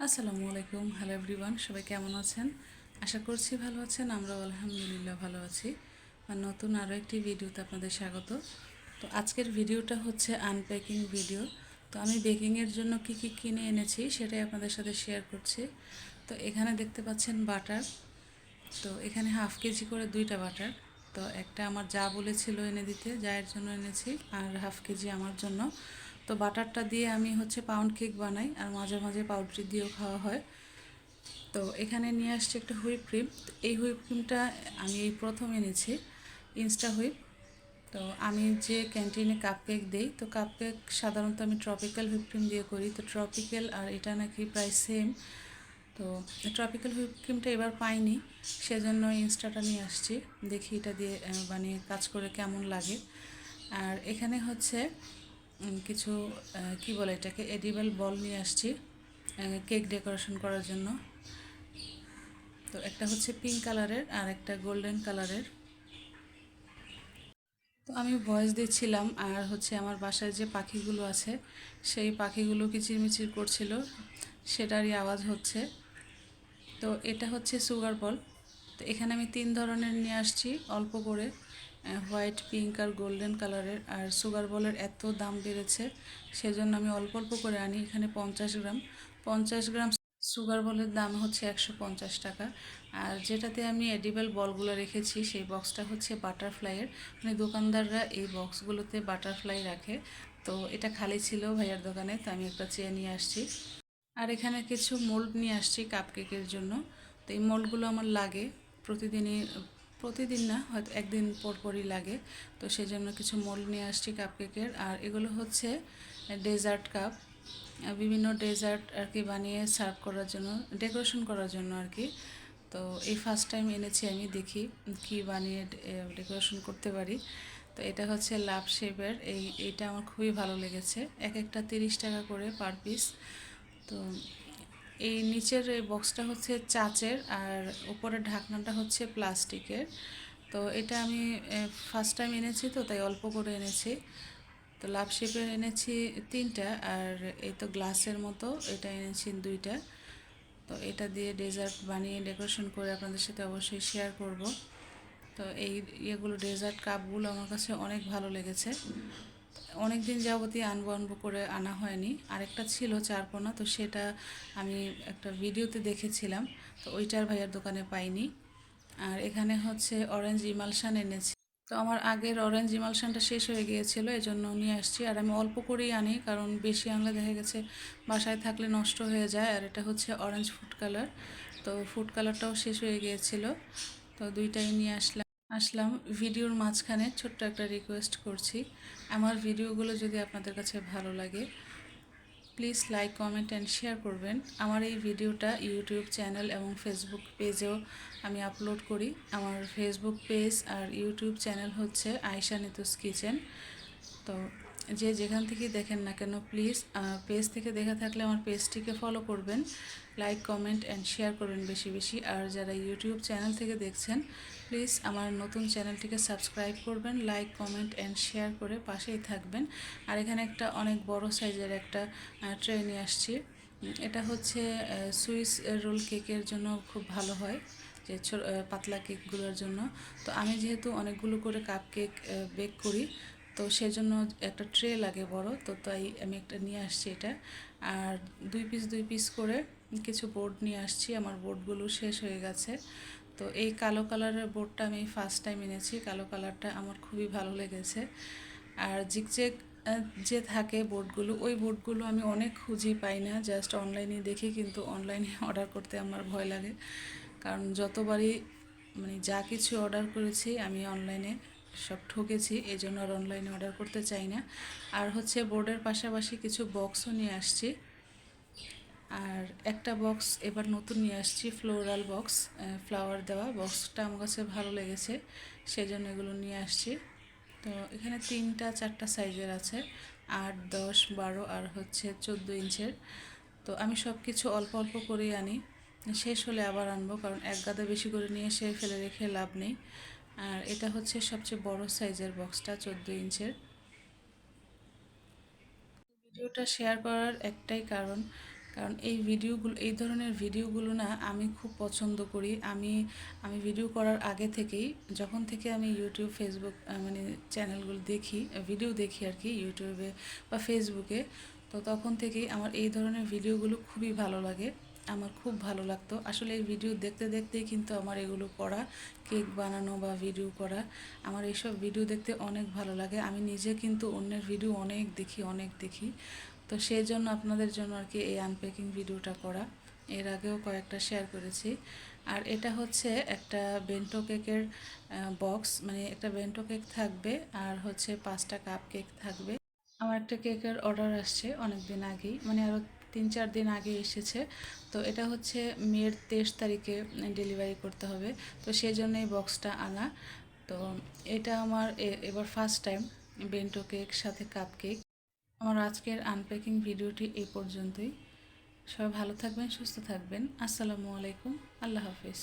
আসসালামু আলাইকুম। Hello everyone সবাই কেমন আছেন? আশা করছি ভালো আছেন, আমরাও আলহামদুলিল্লাহ ভালো আছি। আর নতুন আরও একটি ভিডিওতে আপনাদের স্বাগত। তো আজকের ভিডিওটা হচ্ছে আনপ্যাকিং ভিডিও তো আমি বেকিংয়ের জন্য কি কি কিনে এনেছি সেটাই আপনাদের সাথে শেয়ার করছি। তো এখানে দেখতে পাচ্ছেন বাটার তো এখানে হাফ কেজি করে দুইটা বাটার তো একটা আমার যা বলেছিল এনে দিতে যায়ের জন্য এনেছি, আর হাফ কেজি আমার জন্য। তো বাটারটা দিয়ে আমি হচ্ছে পাউন্ড কেক বানাই আর মাঝে মাঝে পাউডারি দিয়েও খাওয়া হয়। তো এখানে নিয়ে আসছি একটা হুইপ ক্রিম। এই হুইপ ক্রিমটা আমি এই প্রথম এনেছি, ইনস্টা হুইপ। তো আমি যে ক্যান্টিনে কাপ কেক দিই, তো কাপ কেক সাধারণত আমি ট্রপিক্যাল হুইপ ক্রিম দিয়ে করি। তো ট্রপিক্যাল আর এটা নাকি প্রায় সেম তো ট্রপিক্যাল হুইপ ক্রিমটা এবার পাইনি, সেজন্য ইনস্টাটা নিয়ে আসছি। দেখি এটা দিয়ে মানে কাজ করে কেমন লাগে। আর এখানে হচ্ছে কিছু কি বলে এটাকে, এডিবল বল নিয়ে আসছি কেক ডেকোরেশন করার জন্য। তো একটা হচ্ছে পিঙ্ক কালারের, আর একটা গোল্ডেন কালারের। তো আমি ভয়েস দিচ্ছিলাম, আর হচ্ছে আমার বাসায় যে পাখিগুলো আছে, সেই পাখিগুলো কিচিরমিচির করছিল, সেটারই আওয়াজ হচ্ছে। তো এটা হচ্ছে সুগার বল। তো এখানে আমি তিন ধরনের নিয়ে আসছি, অল্প করে। হোয়াইট, পিঙ্ক আর গোল্ডেন কালারের আর সুগার বলের এত দাম বেড়েছে, সেজন্য আমি অল্প অল্প করে আনি এখানে পঞ্চাশ গ্রাম। পঞ্চাশ গ্রাম সুগার বলের দাম হচ্ছে একশো পঞ্চাশ টাকা। আর যেটাতে আমি এডিবেল বলগুলো রেখেছি, সেই বক্সটা হচ্ছে বাটারফ্লাইয়ের মানে দোকানদাররা এই বক্সগুলোতে বাটারফ্লাই রাখে। তো এটা খালি ছিল ভাইয়ার দোকানে, তো আমি একটা চেয়ে নিয়ে আসছি। আর এখানে কিছু মোল্ড নিয়ে আসছি কাপকেকের জন্য। তো এই মোল্ডগুলো আমার লাগে। প্রতিদিনই প্রতিদিন না, হয়তো একদিন পর পরই লাগে। তো সেই জন্য কিছু মোল্ড নিয়ে আসছি কাপকেকের আর এগুলো হচ্ছে ডেজার্ট কাপ বিভিন্ন ডেজার্ট আর কি বানিয়ে সার্ভ করার জন্য ডেকোরেশন করার জন্য আর কি। তো এই ফার্স্ট টাইম এনেছি আমি, দেখি কি বানিয়ে ডেকোরেশন করতে পারি। তো এটা হচ্ছে লাভ শেপের এই এইটা আমার খুবই ভালো লেগেছে। এক একটা তিরিশ টাকা করে পার পিস তো এই নিচের এই বক্সটা হচ্ছে চাচের আর উপরের ঢাকনাটা হচ্ছে প্লাস্টিকের। তো এটা আমি ফার্স্ট টাইম এনেছি তো, তাই অল্প করে এনেছি। তো লাভ শেপের এনেছি তিনটা আর এই তো গ্লাসের মতো, এটা এনেছি দুইটা। তো এটা দিয়ে ডেজার্ট বানিয়ে ডেকোরেশন করে আপনাদের সাথে অবশ্যই শেয়ার করব। তো এই ইয়েগুলো ডেজার্ট কাপগুলো আমার কাছে অনেক ভালো লেগেছে। অনেক দিন যাবতই আনব আনব করে আনা হয়নি। আরেকটা ছিল চারপোনা তো সেটা আমি একটা ভিডিওতে দেখেছিলাম, তো ওইটার ভাইয়ার দোকানে পাইনি। আর এখানে হচ্ছে অরেঞ্জ ইমালশান এনেছি। তো আমার আগের অরেঞ্জ ইমালশানটা শেষ হয়ে গিয়েছিল এই জন্য নিয়ে আসছি। আর আমি অল্প করেই আনি, কারণ বেশি আনলে দেখা গেছে বাসায় থাকলে নষ্ট হয়ে যায়, আর এটা হচ্ছে অরেঞ্জ ফুড কালার তো ফুড কালারটাও শেষ হয়ে গিয়েছিল, তো দুইটাই নিয়ে আসলাম। আসলাম ভিডিওর মাঝখানে ছোট্ট একটা রিকোয়েস্ট করছি। আমার ভিডিওগুলো যদি আপনাদের কাছে ভালো লাগে please like comment and share করবেন। আমার এই ভিডিওটা ইউটিউব চ্যানেল এবং ফেসবুক পেজেও আমি আপলোড করি। আমার ফেসবুক পেজ আর ইউটিউব চ্যানেল হচ্ছে আয়সা নিতুস কিচেন। তো যে যেখান থেকেই দেখেন না কেন প্লিজ পেজ থেকে দেখে থাকলে আমার পেজটিকে ফলো করবেন লাইক কমেন্ট অ্যান্ড শেয়ার করবেন বেশি বেশি। আর যারা ইউটিউব চ্যানেল থেকে দেখছেন প্লিজ আমার নতুন চ্যানেলটিকে সাবস্ক্রাইব করবেন লাইক কমেন্ট অ্যান্ড শেয়ার করে পাশেই থাকবেন। আর এখানে একটা অনেক বড় সাইজের একটা ট্রে নিয়ে আসছি। এটা হচ্ছে সুইস রোল কেকের জন্য খুব ভালো হয়, যে পাতলা কেকগুলোর জন্য। তো আমি যেহেতু অনেকগুলো করে কাপ কেক বেক করি তো সেজন্য একটা ট্রে লাগে বড়, তো তাই আমি একটা নিয়ে আসছি এটা। আর দুই পিস দুই পিস করে কিছু বোর্ড নিয়ে আসছি, আমার বোর্ডগুলো শেষ হয়ে গেছে। তো এই কালো কালারের বোর্ডটা আমি ফার্স্ট টাইম এনেছি, কালো কালারটা আমার খুবই ভালো লেগেছে। আর জিকজেক যে থাকে বোর্ডগুলো ওই বোর্ডগুলো আমি অনেক খুঁজি পাই না জাস্ট অনলাইনে দেখি, কিন্তু অনলাইনে অর্ডার করতে আমার ভয় লাগে। কারণ যতবারই মানে যা কিছু অর্ডার করেছি আমি অনলাইনে সব ঠকেছি, এই জন্য আর অনলাইনে অর্ডার করতে চাই না। আর হচ্ছে বোর্ডের পাশাপাশি কিছু বক্সও নিয়ে আসছি। আর একটা বক্স এবার নতুন নিয়ে আসছি ফ্লোরাল বক্স ফ্লাওয়ার দেওয়া। বক্সটা আমার কাছে ভালো লেগেছে সেই জন্য এগুলো নিয়ে আসছি। তো এখানে তিনটা, চারটা সাইজের আছে, আট, দশ, বারো আর হচ্ছে চোদ্দ ইঞ্চের। তো আমি সব কিছু অল্প অল্প করেই আনি। শেষ হলে আবার আনব, কারণ এক গাদা বেশি করে নিয়ে সে ফেলে রেখে লাভ নেই। আর এটা হচ্ছে সবচেয়ে বড় সাইজের বক্সটা, চোদ্দ ইঞ্চের। ভিডিওটা শেয়ার করার একটাই কারণ কারণ এই ভিডিওগুলো, এই ধরনের ভিডিওগুলো না আমি খুব পছন্দ করি। আমি আমি ভিডিও করার আগে থেকেই, যখন থেকে আমি ইউটিউব ফেসবুক মানে চ্যানেলগুলো দেখি, ভিডিও দেখি আর কি ইউটিউবে বা ফেসবুকে তো তখন থেকেই আমার এই ধরনের ভিডিওগুলো খুবই ভালো লাগে। আমার খুব ভালো লাগতো। আসলে এই ভিডিও দেখতে দেখতেই কিন্তু আমার এগুলো করা, কেক বানানো বা ভিডিও করা, আমার এইসব ভিডিও দেখতে অনেক ভালো লাগে। আমি নিজে কিন্তু অন্যের ভিডিও অনেক দেখি অনেক দেখি। তো সেই জন্য আপনাদের জন্য আর কি এই আনপ্যাকিং ভিডিওটা করা। এর আগেও কয়েকটা শেয়ার করেছি। আর এটা হচ্ছে একটা বেন্টো কেকের বক্স মানে একটা বেন্টো কেক থাকবে আর হচ্ছে পাঁচটা কাপ কেক থাকবে। আমার একটা কেকের অর্ডার আসছে অনেক দিন আগেই। মানে আরও তিন চার দিন আগে এসেছে। তো এটা হচ্ছে মের তেইশ তারিখে ডেলিভারি করতে হবে। তো সেই জন্য এই বক্সটা আনা। তো এটা আমার এবার ফার্স্ট টাইম বেন্টো কেক সাথে কাপ কেক আমার আজকের আনপ্যাকিং ভিডিওটি এই পর্যন্তই। সবাই ভালো থাকবেন, সুস্থ থাকবেন। আসসালামু আলাইকুম। আল্লাহ হাফিজ।